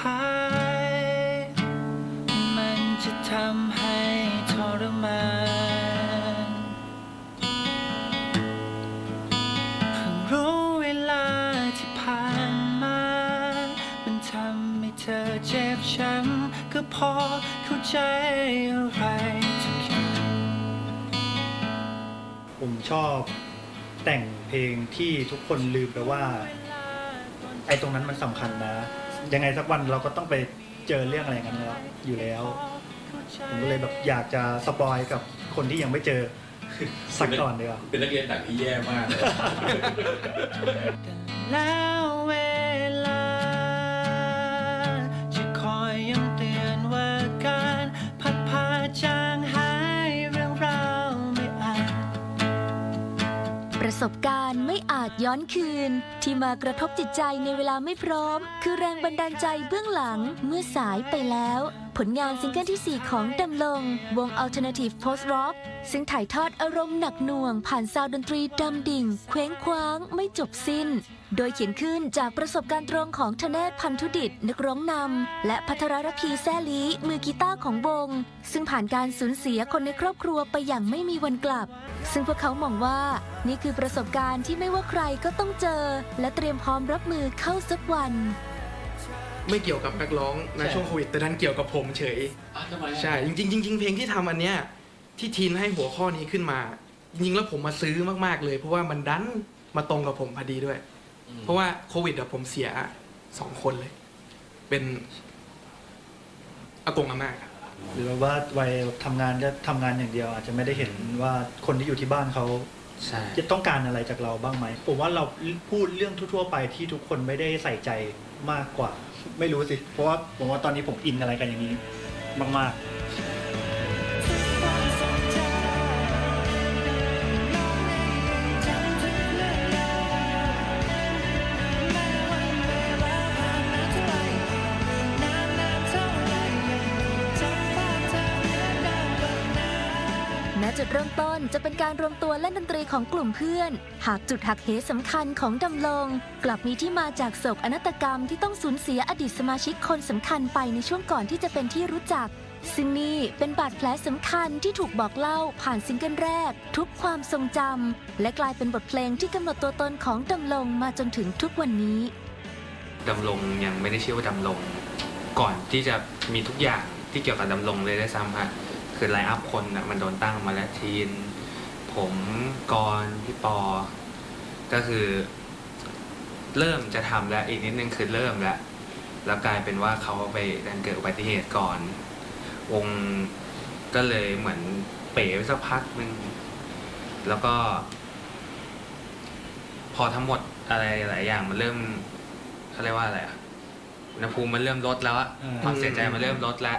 ท้าย มันจะทำให้ทรมานเพิ่งรู้เวลาที่ผ่านมา มันทำให้เธอเจ็บช้ำก็พอเข้าใจอะไรทุกอย่างผมชอบแต่งเพลงที่ทุกคนลืมไปว่า ไอ้ตรงนั้นมันสำคัญนะ ยังไงสักวันเราก็ต้องไปเจอเรื่องอะไรกันแล้วอยู่แล้ว ผมก็เลยแบบอยากจะสปอยกับคนที่ยังไม่เจอสักก่อนดีกว่าเป็นนักเรียนหนังที่แย่มากเลยแล้วเวลา จะคอยย้ำเตือนว่าการพัดพาจางหายเรื่องราวไม่อาจประสบการณ์ ไม่อาจย้อนคืน ที่มากระทบจิตใจในเวลาไม่พร้อม คือแรงบันดาลใจเบื้องหลังเมื่อสายไปแล้ว ผลงานซิงเกิลที่ 4 ของดำลง วง Alternative Post Rock ซึ่งถ่ายทอดอารมณ์หนักหน่วง ผ่านซาวด์ดนตรีดำดิ่ง เคว้งคว้างไม่จบสิ้น โดยเขียนขึ้นจากประสบการณ์ตรงของธเนศพันธุดิตนักร้องนำและพัทรรพีแซลีมือกีตาร์ของวง ซึ่งผ่านการสูญเสียคนในครอบครัวไปอย่างไม่มีวันกลับ ซึ่งพวกเขามองว่านี่คือประสบการณ์ที่ไม่ว่าใครก็ต้องเจอ และเตรียมพร้อมรับมือเข้าสักวัน ไม่เกี่ยวกับนักร้องในช่วงโควิดแต่นั้นเกี่ยวกับผมเฉย อะทำไมอะใช่จริงๆจริงๆเพลงที่ทำอันเนี้ยที่ทีนให้หัวข้อนี้ขึ้นมา จริงๆแล้วผมมาซื้อมากๆเลย เพราะว่ามันดันมาตรงกับผมพอดีด้วย อืมเพราะว่าโควิดอะผมเสียสองคนเลย เป็นอากงอาม่าครับหรือว่าวัยทำงานก็ทำงานอย่างเดียว อาจจะไม่ได้เห็นว่าคนที่อยู่ที่บ้านเขา ใช่จะต้องการอะไรจากเราบ้างไหมผมว่าเราพูดเรื่องทั่วๆไปที่ทุกคนไม่ได้ใส่ใจมากกว่า ไม่รู้สิ เพราะว่าผมว่าตอนนี้ผมอินอะไรกันอย่างนี้ มากๆ แม้จุดเริ่มต้นจะเป็นการรวมตัวเล่นดนตรีของกลุ่มเพื่อน หากจุดหักเหสำคัญของดำลง กลับมีที่มาจากโศกอนาตกรรมที่ต้องสูญเสียอดีตสมาชิกคนสำคัญไปในช่วงก่อนที่จะเป็นที่รู้จัก ซึ่งนี่เป็นบาดแผลสำคัญที่ถูกบอกเล่าผ่านซิงเกิลแรก ทุกความทรงจำและกลายเป็นบทเพลงที่กำหนดตัวตนของดำลงมาจนถึงทุกวันนี้ดำรงยังไม่ได้ชื่อว่าดำรงก่อนที่จะมีทุกอย่างที่เกี่ยวกับดำรงเลยได้ซ้ำฮะ คือไลน์อัพคนนะมันโดนตั้งมาแล้วทีน ผมกรพี่ปอ ก็คือ เริ่มจะทำแล้วอีกนิดนึงคือเริ่มแล้ว แล้วกลายเป็นว่าเขาไปดันเกิดอุบัติเหตุก่อน วงก็เลยเหมือนเป๋ไปสักพักหนึ่งแล้วก็ พอทั้งหมดอะไรหลายอย่างมันเริ่มเขาเรียกว่าอะไรอะอุณหภูมิมันเริ่มลดแล้วอะความเสียใจมันเริ่มลดแล้ว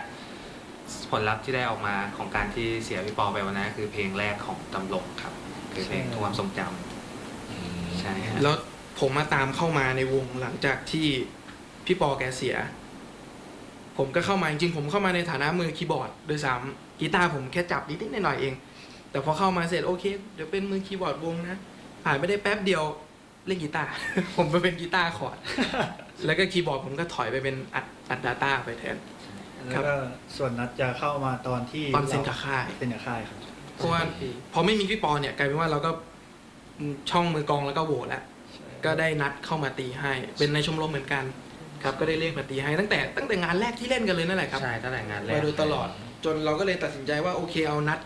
ผลลัพธ์ที่ได้ออกมาของการที่เสียพี่ปอไปวันนั้นคือเพลงแรกของตำลงครับ คือเพลงทุกความทรงจำใช่ฮะแล้วผมมาตามเข้ามาในวงหลังจากที่พี่ปอแกเสีย ผมก็เข้ามาจริงๆผมเข้ามาในฐานะมือคีย์บอร์ดด้วยซ้ำกีตาร์ผมแค่จับนิดๆหน่อยๆเอง แต่พอเข้ามาเสร็จโอเค เดี๋ยวเป็นมือคีย์บอร์ดวงนะผ่านไม่ได้แป๊บเดียวเล่นกีตาร์ ผมไปเป็นกีตาร์คอร์ด แล้วก็คีย์บอร์ดผมก็ถอยไปเป็นอัดอัดดาต้าไปแทน แล้วก็ส่วนนัดจะเข้ามาตอนที่ตอนเซ็นกับค่าย เซ็นกับค่ายครับ เพราะว่าพอไม่มีพี่ปอเนี่ยกลายเป็นว่าเราก็ช่องมือกลองแล้วก็โหวตแล้ว ก็ได้นัดเข้ามาตีให้ เป็นในชมรมเหมือนกัน ครับก็ได้เรียกมาตีให้ตั้งแต่ตั้งแต่งานแรกที่เล่นกันเลยนั่นแหละครับ ใช่ตั้งแต่งานแรก มาโดยตลอดจนเราก็เลยตัดสินใจว่าโอเคเอานัด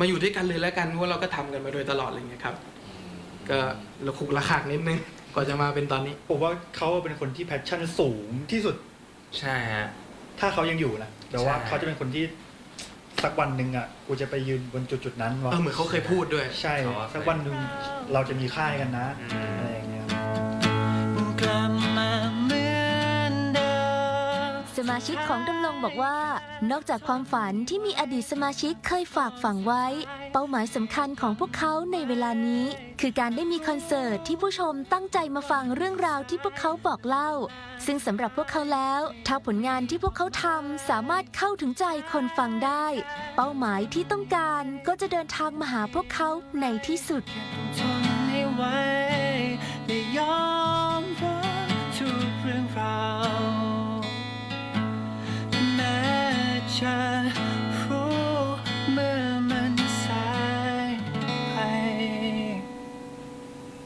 มาอยู่ด้วยกันเลยแล้วกันเพราะว่าเราก็ทำกันมาโดยตลอดอะไรเงี้ยครับ ก็ระคุกระขากนิดนึงกว่าจะมาเป็นตอนนี้ ผมว่าเขาเป็นคนที่แพชชั่นสูงที่สุด ใช่ฮะ ถ้าเขายังอยู่นะแต่ว่าใช่ เขาจะเป็นคนที่สักวันหนึ่งอะกูจะไปยืนบนจุดจุดๆนั้นวะเออเหมือนเขาเคยพูดด้วย ใช่สักวันหนึ่งเราจะมีค่ายกันนะอืมอะไรอย่างเงี้ย กลับ สมาชิกของดำรงบอกว่า นอกจากความฝันที่มีอดีตสมาชิกเคยฝากฝังไว้ เป้าหมายสำคัญของพวกเขาในเวลานี้ คือการได้มีคอนเสิร์ตที่ผู้ชมตั้งใจมาฟังเรื่องราวที่พวกเขาบอกเล่า ซึ่งสำหรับพวกเขาแล้ว ถ้าผลงานที่พวกเขาทำสามารถเข้าถึงใจคนฟังได้ เป้าหมายที่ต้องการก็จะเดินทางมาหาพวกเขาในที่สุด ไม่ไ